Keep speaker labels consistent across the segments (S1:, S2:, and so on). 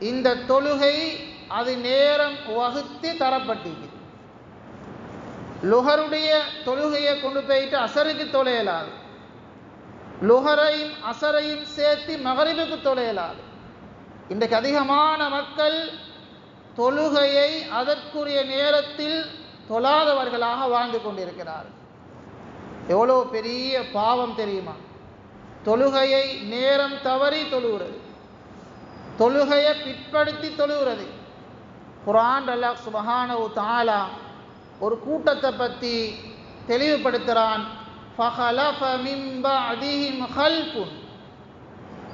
S1: இந்த தொழுகை அது நேரம் வகுத்து தரப்பட்டிருக்கு லுகருடைய தொழுகையை கொண்டு போயிட்டு அசருக்கு தொலையலாது. லுகரையும் அசரையும் சேர்த்து மகரிபுக்கு தொலையலாது. இன்றைக்கு அதிகமான மக்கள் தொழுகையை அதற்குரிய நேரத்தில் தொழாதவர்களாக வாழ்ந்து கொண்டிருக்கிறார்கள். எவ்வளோ பெரிய பாவம் தெரியுமா? தொழுகையை நேரம் தவறி தொழுகிறது. தொழுகையை பிற்படுத்தி தொழுகிறது. குரான் அல்லாஹ் சுபஹானவு தாலா ஒரு கூட்டத்தை பற்றி தெளிவுபடுத்துகிறான்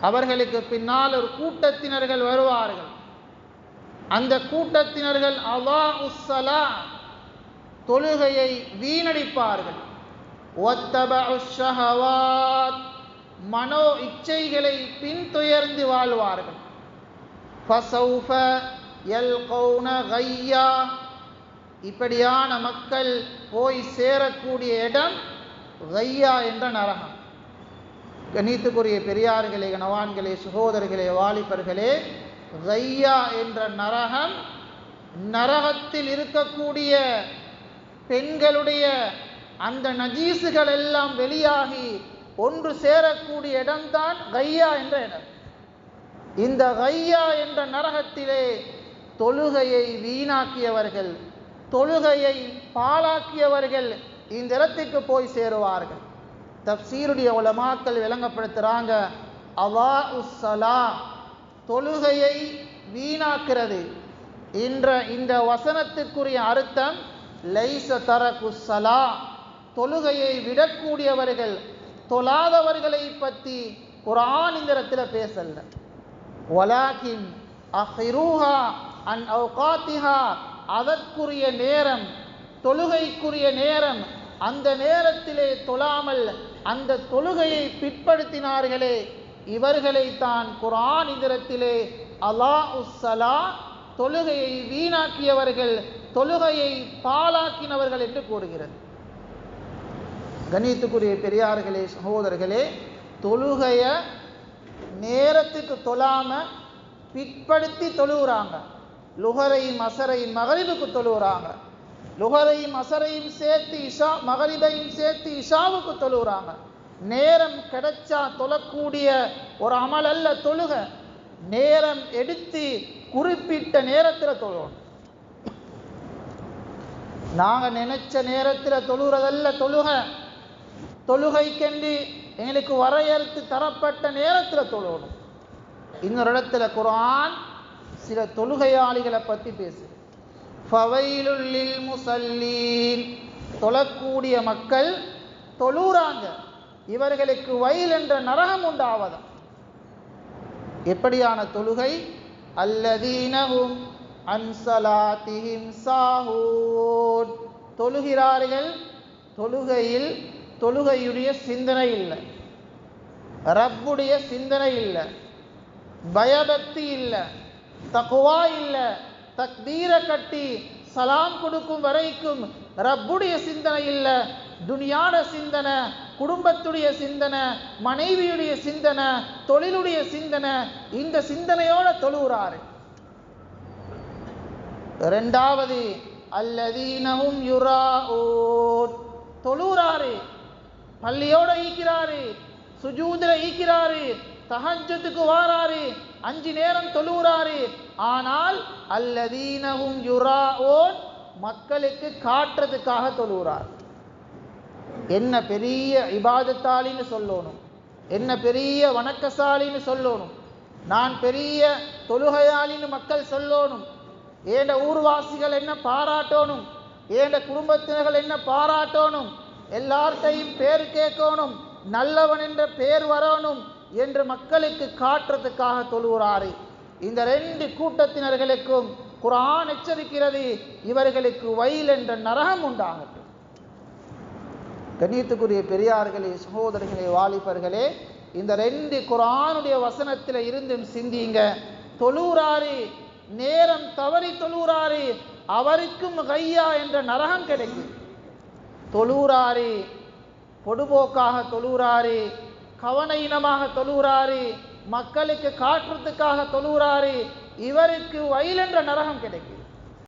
S1: அவர்களுக்கு பின்னால் ஒரு கூட்டத்தினர்கள் வருவார்கள். அந்த கூட்டத்தினர்கள் அவா உஸ்ஸலா தொழுகையை வீணடிப்பார்கள். மனோ இச்சைகளை பின்துயர்ந்து வாழ்வார்கள். ஃபசௌஃப யல்கௌன கையா. இப்படியான மக்கள் போய் சேரக்கூடிய இடம் கையா என்ற நரகம். கணித்துக்குரிய பெரியார்களே கணவான்களே சகோதரர்களே வாலிபர்களே கையா என்ற நரகம் நரகத்தில் இருக்கக்கூடிய பெண்களுடைய அந்த நஜீசுகள் எல்லாம் வெளியாகி ஒன்று சேரக்கூடிய இடம்தான் கையா என்ற இடம். இந்த ஐயா என்ற நரகத்திலே தொழுகையை வீணாக்கியவர்கள் தொழுகையை பாழாக்கியவர்கள் இந்த இடத்துக்கு போய் சேருவார்கள். தப்சீருடைய உலமாக்கள் விளங்கப்படுத்துகிறாங்க அவா உஸ்ஸலா தொழுகையை வீணாக்கிறது. என்ற இந்த வசனத்துக்குரிய அர்த்தம் லைச தரகுசலா தொழுகையை விடக்கூடியவர்கள் தொழாதவர்களை பற்றி குரான் இந்த இடத்துல பேசல. வலாக்கின் அஹிரூஹா அன் அவுகாத்திஹா அதற்குரிய நேரம் தொழுகைக்குரிய நேரம் அந்த நேரத்திலே தொழாமல் அந்த தொழுகையை பிற்படுத்தினார்களே. இவர்களை தான் குரான் இதரத்திலே அலா உஸ்ஸலா தொழுகையை வீணாக்கியவர்கள் தொழுகையை பாழாக்கினவர்கள் என்று கூறுகிறது. கணித்துக்குரிய பெரியார்களே சகோதரர்களே தொழுகைய நேரத்துக்கு தொழாம பிற்படுத்தி தொழுகிறாங்க லுகரையும் அசரையும் மகரிபுக்கு தொழுகிறாங்க லுகரையும் அசரையும் சேர்த்து இஷா மகரிபையும் சேர்த்து இஷாவுக்கு தொழுகிறாங்க நேரம் கிடைச்சா தொழக்கூடிய ஒரு அமல் அல்ல தொழுக. நேரம் எடுத்து குறிப்பிட்ட நேரத்தில் தொழுவோம் நாங்கள் நினைச்ச நேரத்தில் தொழுகிறதல்ல தொழுக. தொழுகைக்கென்று எங்களுக்கு வரையறுத்து தரப்பட்ட நேரத்தில் தொழுகணும். இன்னொரு இடத்துல குரான் சில தொழுகையாளிகளை பற்றி பேசு. ஃபவைலுள்ளில் முசல்லீன். தொழக்கூடிய மக்கள் தொழுறாங்க. இவர்களுக்கு வயல் என்ற நரகம் உண்டாவதம் எப்படியான தொழுகை? அல்லதீனஹும் அன்சலாத்திஹிம் சாஹூன். தொழுகிறார்கள் தொழுகையில் தொழுகையுடைய சிந்தனை இல்லை. ரப்புடைய சிந்தனை இல்லை. பயபக்தி இல்லை. தக்குவா இல்லை. தக்பீரை கட்டி சலாம் கொடுக்கும் வரைக்கும் ரப்புடைய சிந்தனை இல்லை. துனியாட சிந்தனை குடும்பத்துடைய சிந்தனை மனைவியுடைய சிந்தனை தொழிலுடைய சிந்தனை இந்த சிந்தனையோட தொழுகிறாரு ரெண்டாவது அல்லதீனவும் யுரா ஓ தொழுகிறாரு பள்ளியோட ஈக்கிறாரு சுஜூதுல ஈக்கிறாரு தஹஜத்துக்கு வாராரு அஞ்சு நேரம் தொழுகிறாரு ஆனால் அல்லதீனவும் யுராஓன் மக்களுக்கு காட்டுறதுக்காக தொழுகிறார் என்ன பெரிய இபாதத்தாளின்னு சொல்லணும். என்ன பெரிய வணக்கசாலின்னு சொல்லணும். நான் பெரிய தொழுகையாளின்னு மக்கள் சொல்லணும். ஏண்ட ஊர்வாசிகள் என்ன பாராட்டணும்? ஏண்ட குடும்பத்தினர்கள் என்ன பாராட்டணும்? எல்லார்ட்டையும் பேர் கேட்கணும் நல்லவன் என்ற பேர் வரணும் என்று மக்களுக்கு காட்டுறதுக்காக தொழுகிறாரு. இந்த ரெண்டு கூட்டத்தினர்களுக்கும் குரான் எச்சரிக்கிறது இவர்களுக்கு வயல் என்ற நரகம் உண்டாகட்டும். கண்ணியத்துக்குரிய பெரியார்களே சகோதரர்களே வாலிபர்களே இந்த ரெண்டு குரானுடைய வசனத்தில் இருந்தும் சிந்திங்க. தொழுகிறாரு நேரம் தவறி தொழுகிறாரு அவருக்கும் கையா என்ற நரகம் கிடைக்கும். தொழுறாரு பொடுபோக்காக தொழுகிறாரு கவன இனமாக தொழுகிறாரு மக்களுக்கு காட்டுறதுக்காக தொழுகிறாரு இவருக்கு வயல் என்ற நரகம் கிடைக்குது.